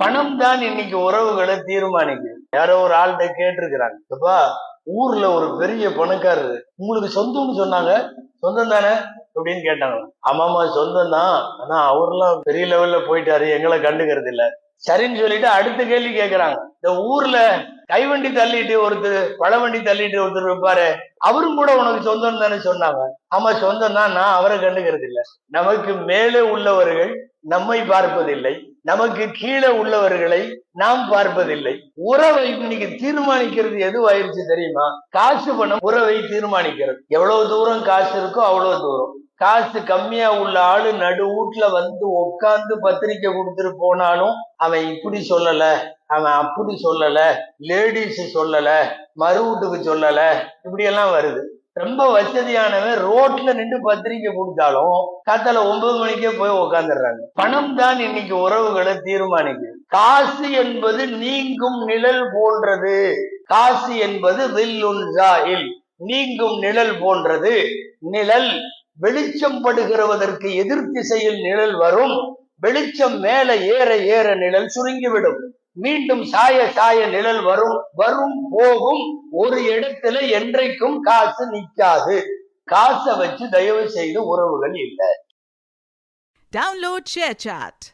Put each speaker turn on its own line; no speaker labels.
பணம் தான் இன்னைக்கு உறவுகளை தீர்மானிக்குது யாரோ ஒரு ஆள்கிட்ட கேட்டிருக்கிறாங்க. அப்பா ஊர்ல ஒரு பெரிய பணக்காரரு உங்களுக்கு சொந்தம்னு சொன்னாங்க. சொந்தம் தானே? அப்படின்னு கேட்டாங்க. ஆமாமா சொந்தம் தான். ஆனா அவர்லாம் பெரிய லெவல்ல போயிட்டாரு. எங்களை கண்டுக்கிறது இல்ல. சரின்னு சொல்லிட்டு அடுத்த கேள்வி கேக்குறாங்க. இந்த ஊர்ல கைவண்டி தள்ளிட்டு ஒருத்தர் பழவண்டி தள்ளிட்டு ஒருத்தர் இருப்பாரு. அவரும் கூட உனக்கு சொந்தம் தானே சொன்னாங்க. ஆமா சொந்தம் தான். நான் அவரை கண்டுக்கிறது இல்ல. நமக்கு மேலே உள்ளவர்கள் நம்மை பார்ப்பதில்லை. நமக்கு கீழே உள்ளவர்களை நாம் பார்ப்பதில்லை. உறவை இன்னைக்கு தீர்மானிக்கிறது எதுவாயிருச்சு தெரியுமா? காசு பணம் உறவை தீர்மானிக்கிறது. எவ்வளவு தூரம் காசு இருக்கோ அவ்வளவு தூரம். காசு கம்மியா உள்ள ஆளு நடு வீட்டுல வந்து உட்காந்து பத்திரிக்கை கொடுத்துட்டு போனாலும் அவன் இப்படி சொல்லல அவன் அப்படி சொல்லல லேடிஸ் சொல்லல மறு வீட்டுக்கு சொல்லல இப்படி எல்லாம் வருது. ரொம்ப வசதியானவன் ரோட்ல நின்று பத்திரிக்கை கொடுத்தாலும் காத்தால ஒன்பது மணிக்கே போய் உக்காந்துடுறாங்க. பணம் தான் இன்னைக்கு உறவுகளை தீர்மானிக்குது காசு என்பது நீங்கும் நிழல் போன்றது. காசு என்பது வில்லுன் ஜாயில். நீங்கும் நிழல் போன்றது. நிழல் வெளிச்சம் படுகிறவதற்கு எதிர் திசையில் நிழல் வரும். வெளிச்சம் மேல ஏற ஏற நிழல் சுருங்கிவிடும். மீண்டும் சாய சாய நிழல் வரும் வரும் போகும் ஒரு இடத்துல என்றைக்கும் காசு நிக்காது காசை வச்சு தயவு செய்து உறவுகள் இல்லை.
Download share chat